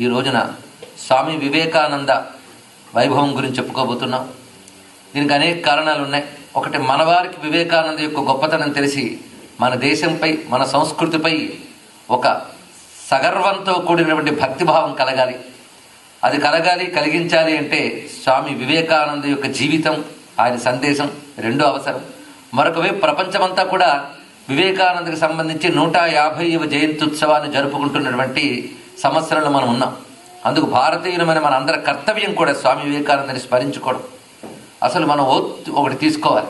ఈ రోజున స్వామి వివేకానంద వైభవం గురించి చెప్పుకోబోతున్నాం. దీనికి అనేక కారణాలు ఉన్నాయి ఒకటి మనవారికి వివేకానంద యొక్క గొప్పతనం తెలిసి మన దేశంపై మన సంస్కృతిపై ఒక సగర్వంతో కూడినటువంటి భక్తిభావం కలగాలి. అది కలగాలి కలిగించాలి అంటే స్వామి వివేకానంద యొక్క జీవితం ఆయన సందేశం రెండో అవసరం. మరొక వైపు ప్రపంచమంతా కూడా వివేకానందకు సంబంధించి నూట యాభైవ జయంత్యుత్సవాన్ని జరుపుకుంటున్నటువంటి సంవత్సరంలో మనం ఉన్నాం. అందుకు భారతీయులమైన మన అందరి కర్తవ్యం కూడా స్వామి వివేకానందని స్మరించుకోవడం. అసలు మనం ఓ ఒకటి తీసుకోవాలి.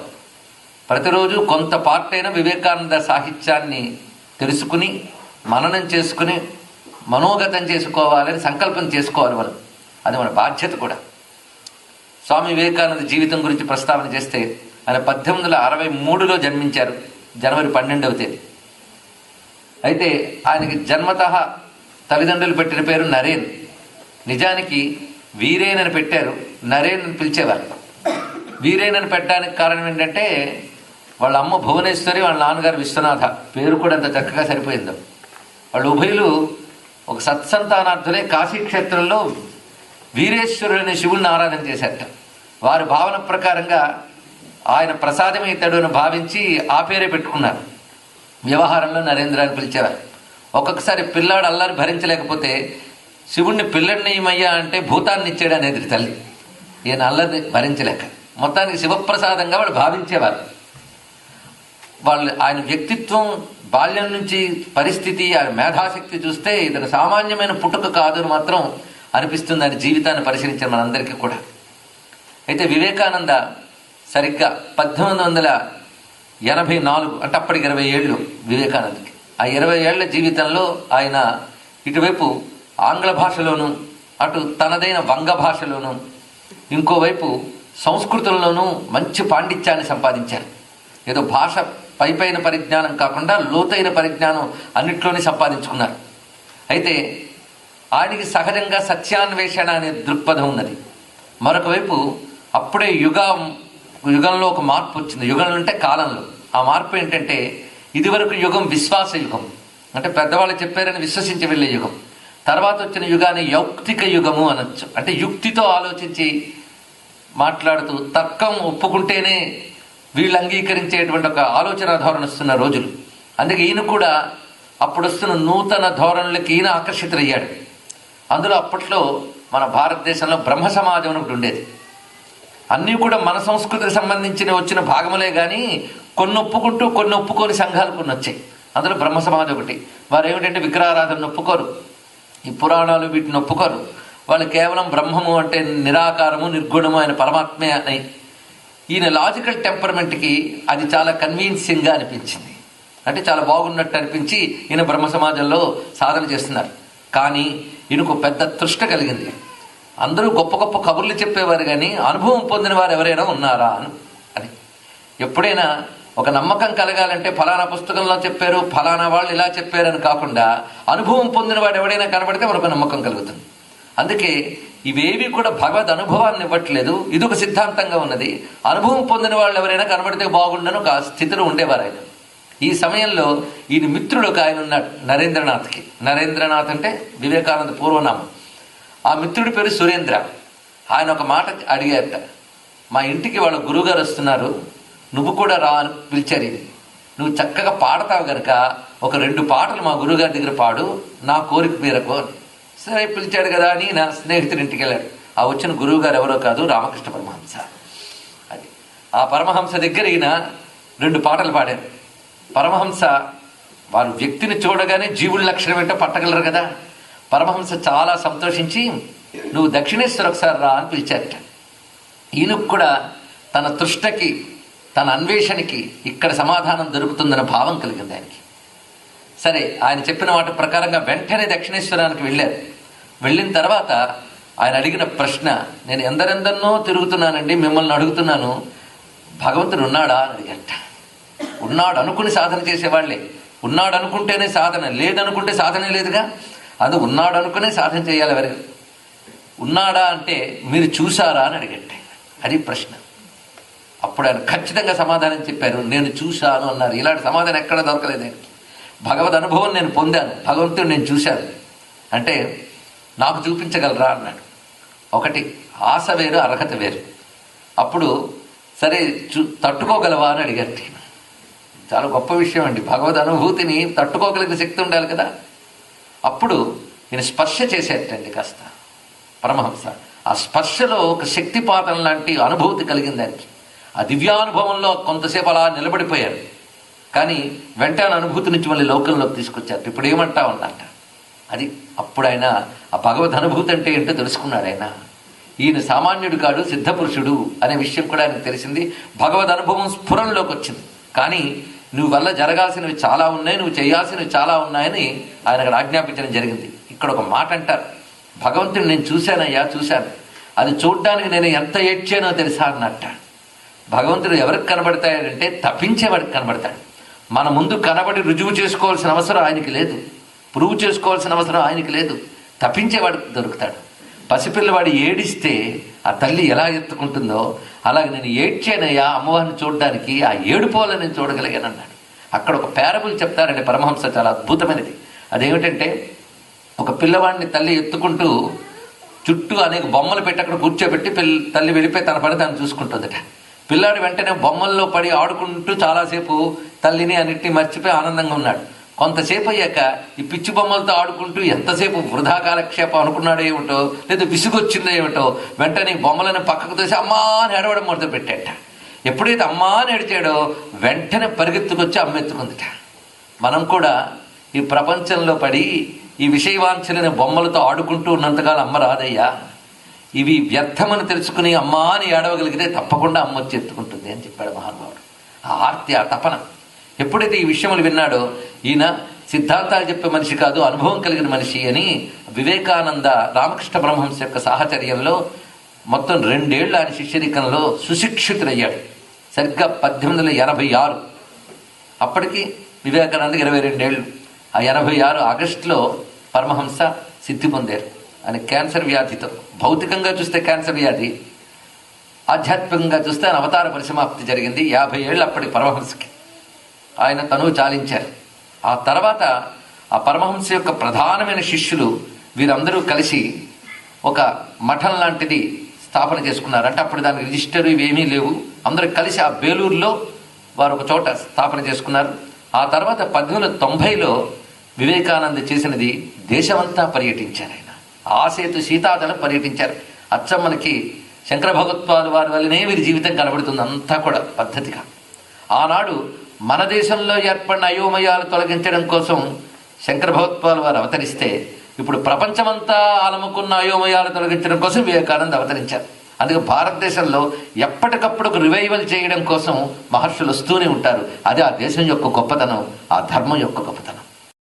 ప్రతిరోజు కొంత పార్ట్ అయిన వివేకానంద సాహిత్యాన్ని తెలుసుకుని మననం చేసుకుని మనోగతం చేసుకోవాలని సంకల్పం చేసుకోవాలి మనం. అది మన బాధ్యత కూడా. స్వామి వివేకానంద జీవితం గురించి ప్రస్తావన చేస్తే ఆయన పద్దెనిమిది వందల అరవై మూడులో జన్మించారు జనవరి పన్నెండవ తేదీ. అయితే ఆయనకి జన్మత తల్లిదండ్రులు పెట్టిన పేరు నరేన్. నిజానికి వీరేన్ అని పెట్టారు నరేన్ అని పిలిచేవారు. వీరేన్ అని పెట్టడానికి కారణం ఏంటంటే వాళ్ళ అమ్మ భువనేశ్వరి వాళ్ళ నాన్నగారు విశ్వనాథ. పేరు కూడా అంత చక్కగా సరిపోయిందో. వాళ్ళు ఉభయులు ఒక సత్సంతానార్థులే కాశీక్షేత్రంలో వీరేశ్వరుడు అనే శివుల్ని ఆరాధన చేశారట. వారి భావన ప్రకారంగా ఆయన ప్రసాదం అని భావించి ఆ పేరే పెట్టుకున్నారు. వ్యవహారంలో నరేంద్ర అని పిలిచేవారు. ఒక్కొక్కసారి పిల్లాడు అల్లరి భరించలేకపోతే శివుణ్ణి పిల్లడినియమయ్యా అంటే భూతాన్ని ఇచ్చాడు అనేది తల్లి. ఈయన అల్లరిని భరించలేక. మొత్తానికి శివప్రసాదంగా వాళ్ళు భావించేవారు. వాళ్ళు ఆయన వ్యక్తిత్వం బాల్యం నుంచి పరిస్థితి ఆయన మేధాశక్తి చూస్తే ఇతను సామాన్యమైన పుట్టుక కాదు అని మాత్రం అనిపిస్తుంది ఆయన జీవితాన్ని పరిశీలించిన మనందరికీ కూడా. అయితే వివేకానంద సరిగ్గా పద్దెనిమిది వందల ఎనభై నాలుగు అంటే అప్పటికి ఇరవై ఏళ్ళు వివేకానందకి. ఆ ఇరవై ఏళ్ళ జీవితంలో ఆయన ఇటువైపు ఆంగ్ల భాషలోను అటు తనదైన వంగ భాషలోను ఇంకోవైపు సంస్కృతంలోనూ మంచి పాండిత్యాన్ని సంపాదించారు. ఏదో భాష పైపైన పరిజ్ఞానం కాకుండా లోతైన పరిజ్ఞానం అన్నిట్లోనే సంపాదించుకున్నారు. అయితే ఆయనకి సహజంగా సత్యాన్వేషణ అనే దృక్పథం ఉన్నది. మరొక వైపు అప్పుడే యుగం యుగంలో ఒక మార్పు వచ్చింది. యుగంలో అంటే కాలంలో. ఆ మార్పు ఏంటంటే ఇదివరకు యుగం విశ్వాస యుగం. అంటే పెద్దవాళ్ళు చెప్పారని విశ్వసించి వెళ్ళే యుగం. తర్వాత వచ్చిన యుగాన్ని యౌక్తిక యుగము అనొచ్చు. అంటే యుక్తితో ఆలోచించి మాట్లాడుతూ తర్కం ఒప్పుకుంటేనే వీళ్ళు అంగీకరించేటువంటి ఒక ఆలోచన ధోరణి వస్తున్న రోజులు. అందుకే ఈయన కూడా అప్పుడు వస్తున్న నూతన ధోరణులకి ఈయన ఆకర్షితులయ్యాడు. అందులో అప్పట్లో మన భారతదేశంలో బ్రహ్మ సమాజం అని ఒకటి ఉండేది. అన్నీ కూడా మన సంస్కృతికి సంబంధించిన వచ్చిన భాగములే కానీ కొన్ని ఒప్పుకుంటూ కొన్ని ఒప్పుకొని సంఘాలు కొన్ని వచ్చాయి అందులో బ్రహ్మ సమాజం ఒకటి. వారు ఏమిటంటే విగ్రహారాధన ఒప్పుకోరు. ఈ పురాణాలు వీటిని ఒప్పుకోరు. వాళ్ళు కేవలం బ్రహ్మము అంటే నిరాకారము నిర్గుణము ఆయన పరమాత్మే అని. ఈయన లాజికల్ టెంపర్మెంట్కి అది చాలా కన్వీన్సింగ్గా అనిపించింది. అంటే చాలా బాగున్నట్టు అనిపించి ఈయన బ్రహ్మ సమాజంలో సాధన చేస్తున్నారు. కానీ ఈయనకు పెద్ద తృష్ట కలిగింది. అందరూ గొప్ప గొప్ప కబుర్లు చెప్పేవారు కానీ అనుభవం పొందిన వారు ఎవరైనా ఉన్నారా అని అని. ఎప్పుడైనా ఒక నమ్మకం కలగాలంటే ఫలానా పుస్తకంలో చెప్పారు ఫలానా వాళ్ళు ఇలా చెప్పారని కాకుండా అనుభవం పొందిన వాడు ఎవడైనా కనబడితే మనకు నమ్మకం కలుగుతుంది. అందుకే ఇవేవి కూడా భగవద్ అనుభవాన్ని ఇవ్వట్లేదు. ఇది ఒక సిద్ధాంతంగా ఉన్నది. అనుభవం పొందిన వాళ్ళు ఎవరైనా కనబడితే బాగుండను ఒక స్థితిలో ఉండేవారు ఆయన. ఈ సమయంలో ఈయన మిత్రుడు ఒక ఆయన ఉన్నాడు నరేంద్రనాథ్కి. నరేంద్రనాథ్ అంటే వివేకానంద పూర్వనామం. ఆ మిత్రుడి పేరు సురేంద్ర. ఆయన ఒక మాట అడిగారట మా ఇంటికి వాళ్ళ గురువుగారు వస్తున్నారు. నువ్వు కూడా రా అని పిలిచారు ఇది నువ్వు చక్కగా పాడతావు గనక ఒక రెండు పాటలు మా గురువుగారి దగ్గర పాడు నా కోరిక మేరకు అని. సరే పిలిచాడు కదా అని నా స్నేహితుడి ఇంటికి వెళ్ళాడు. ఆ వచ్చిన గురువు గారు ఎవరో కాదు రామకృష్ణ పరమహంస. అది. ఆ పరమహంస దగ్గర ఈయన రెండు పాటలు పాడారు. పరమహంస వారు వ్యక్తిని చూడగానే జీవుడి లక్షణం ఏంటో పట్టగలరు కదా. పరమహంస చాలా సంతోషించి నువ్వు దక్షిణేశ్వర ఒకసారి రా అని పిలిచారట. ఈయనకు కూడా తన తృష్టకి తన అన్వేషణకి ఇక్కడ సమాధానం దొరుకుతుందన్న భావం కలిగింది ఆయనకి. సరే ఆయన చెప్పిన మాట ప్రకారంగా వెంటనే దక్షిణేశ్వరానికి వెళ్ళారు. వెళ్ళిన తర్వాత ఆయన అడిగిన ప్రశ్న నేను ఎందరెందరినో తిరుగుతున్నానండి మిమ్మల్ని అడుగుతున్నాను భగవంతుడు ఉన్నాడా? అని అడిగట. ఉన్నాడు అనుకుని సాధన చేసేవాళ్ళే. ఉన్నాడు అనుకుంటేనే సాధన లేదనుకుంటే సాధన లేదుగా. అది ఉన్నాడు అనుకునే సాధన చేయాలి ఎవరు? ఉన్నాడా అంటే మీరు చూసారా? అని అడిగట్టే అది ప్రశ్న. అప్పుడు ఆయన ఖచ్చితంగా సమాధానం చెప్పారు నేను చూశాను అన్నారు. ఇలాంటి సమాధానం ఎక్కడ దొరకలేదు. భగవద్ అనుభవం నేను పొందాను. భగవంతుడు నేను చూశాను. అంటే నాకు చూపించగలరా అన్నాడు. ఒకటి ఆశ వేరు అర్హత వేరు. అప్పుడు సరే చూ తట్టుకోగలవా అని అడిగారు చాలా గొప్ప విషయం అండి. భగవద్ అనుభూతిని తట్టుకోగలిగిన శక్తి ఉండాలి కదా. అప్పుడు నేను స్పర్శ చేసేటండి కాస్త. పరమహంస. ఆ స్పర్శలో ఒక శక్తిపాతం లాంటి అనుభూతి కలిగింది దానికి ఆ దివ్యానుభవంలో కొంతసేపు అలా నిలబడిపోయారు. కానీ వెంటనే అనుభూతి నుంచి మళ్ళీ లోకంలోకి తీసుకొచ్చారు. ఇప్పుడు ఏమంటా ఉన్నట్ట అది అప్పుడు ఆయన ఆ భగవద్ అనుభూతి అంటే ఏంటో తెలుసుకున్నాడు ఆయన. ఈయన సామాన్యుడు కాడు సిద్ధపురుషుడు అనే విషయం కూడా ఆయనకు తెలిసింది. భగవద్ అనుభవం స్ఫురణలోకి వచ్చింది. కానీ నువ్వు వల్ల జరగాల్సినవి చాలా ఉన్నాయి నువ్వు చేయాల్సినవి చాలా ఉన్నాయని ఆయన అక్కడ ఆజ్ఞాపించడం జరిగింది. ఇక్కడ ఒక మాట అంటారు. భగవంతుడు నేను చూశానయ్యా చూశాను. అది చూడ్డానికి నేను ఎంత ఏడ్చానో తెలుసా అన్నట్ట. భగవంతుడు ఎవరికి కనబడతాడంటే తప్పించేవాడికి కనబడతాడు. మన ముందు కనబడి రుజువు చేసుకోవాల్సిన అవసరం ఆయనకి లేదు. ప్రూవ్ చేసుకోవాల్సిన అవసరం ఆయనకి లేదు. తప్పించేవాడికి దొరుకుతాడు. పసిపిల్లవాడు ఏడిస్తే ఆ తల్లి ఎలా ఎత్తుకుంటుందో అలాగే నేను ఏడ్చానయ్యా అమ్మవారిని చూడడానికి ఆ ఏడుపోవాలని నేను చూడగలిగానన్నాడు అక్కడ ఒక పేరబుల్ చెప్తారండి పరమహంస చాలా అద్భుతమైనది. అదేమిటంటే ఒక పిల్లవాడిని తల్లి ఎత్తుకుంటూ చుట్టూ అనేక బొమ్మలు పెట్టి అక్కడ కూర్చోబెట్టి పిల్ల తల్లి వెళ్ళిపోయి తన పని తను చూసుకుంటుందట. పిల్లాడు వెంటనే బొమ్మల్లో పడి ఆడుకుంటూ చాలాసేపు తల్లిని అన్నిటినీ మర్చిపోయి ఆనందంగా ఉన్నాడు. కొంతసేపు అయ్యాక ఈ పిచ్చి బొమ్మలతో ఆడుకుంటూ ఎంతసేపు వృధా కాలక్షేపం అనుకున్నాడో ఏమిటో లేదా విసుగొచ్చిందో ఏమిటో వెంటనే బొమ్మలను పక్కకు తీసి అమ్మా అని ఏడవడం మొదలు పెట్టాట. ఎప్పుడైతే అమ్మా అని ఏడిచాడో వెంటనే పరిగెత్తుకొచ్చి అమ్మెత్తుకుందిట మనం కూడా ఈ ప్రపంచంలో పడి ఈ విషయవాంఛలైన బొమ్మలతో ఆడుకుంటూ ఉన్నంతకాలం అమ్మ రాదయ్యా. ఇవి వ్యర్థమని తెలుసుకుని అమ్మా అని ఏడవగలిగితే తప్పకుండా అమ్మ వచ్చి ఎత్తుకుంటుంది అని చెప్పాడు మహానుభావుడు. ఆ ఆర్తి ఆ తపన. ఎప్పుడైతే ఈ విషయములు విన్నాడో ఈయన సిద్ధాంతాలు చెప్పే మనిషి కాదు అనుభవం కలిగిన మనిషి అని వివేకానంద రామకృష్ణ బ్రహ్మంశ యొక్క సాహచర్యంలో మొత్తం రెండేళ్ళ ఆయన శిష్యరికంలో సుశిక్షితుడయ్యాడు. సరిగ్గా పద్దెనిమిది వందల ఎనభై ఆరు. అప్పటికి వివేకానంద ఇరవై రెండేళ్ళు ఆ ఎనభై ఆరు ఆగస్టులో పరమహంస సిద్ధి పొందారు. అని క్యాన్సర్ వ్యాధితో భౌతికంగా చూస్తే క్యాన్సర్ వ్యాధి ఆధ్యాత్మికంగా చూస్తే ఆయన అవతార పరిసమాప్తి జరిగింది యాభై ఏళ్ళు అప్పటి పరమహంసకి. ఆయన తనువు చాలించారు. ఆ తర్వాత ఆ పరమహంస యొక్క ప్రధానమైన శిష్యులు వీరందరూ కలిసి ఒక మఠం లాంటిది స్థాపన చేసుకున్నారు అంటే అప్పుడు దానికి రిజిస్టర్ ఇవేమీ లేవు. అందరూ కలిసి ఆ బేలూరులో వారు ఒక చోట స్థాపన చేసుకున్నారు. ఆ తర్వాత పద్దెనిమిది తొంభైలో వివేకానంద చేసినది దేశమంతా పర్యటించారు. ఆసేతు సీతాదళం పర్యటించారు. అచ్చం మనకి శంకర భగవత్వాలు వారి వల్లనే వీరి జీవితం కనబడుతుంది అంతా కూడా పద్ధతిగా. ఆనాడు మన దేశంలో ఏర్పడిన అయోమయాలు తొలగించడం కోసం శంకర భగవత్వాలు వారు అవతరిస్తే ఇప్పుడు ప్రపంచమంతా అలముకున్న అయోమయాలు తొలగించడం కోసం వివేకానంద అవతరించారు. అందుకే భారతదేశంలో ఎప్పటికప్పుడు ఒక రివైవల్ చేయడం కోసం మహర్షులు వస్తూనే ఉంటారు. అదే ఆ దేశం యొక్క గొప్పతనం ఆ ధర్మం యొక్క గొప్పతనం.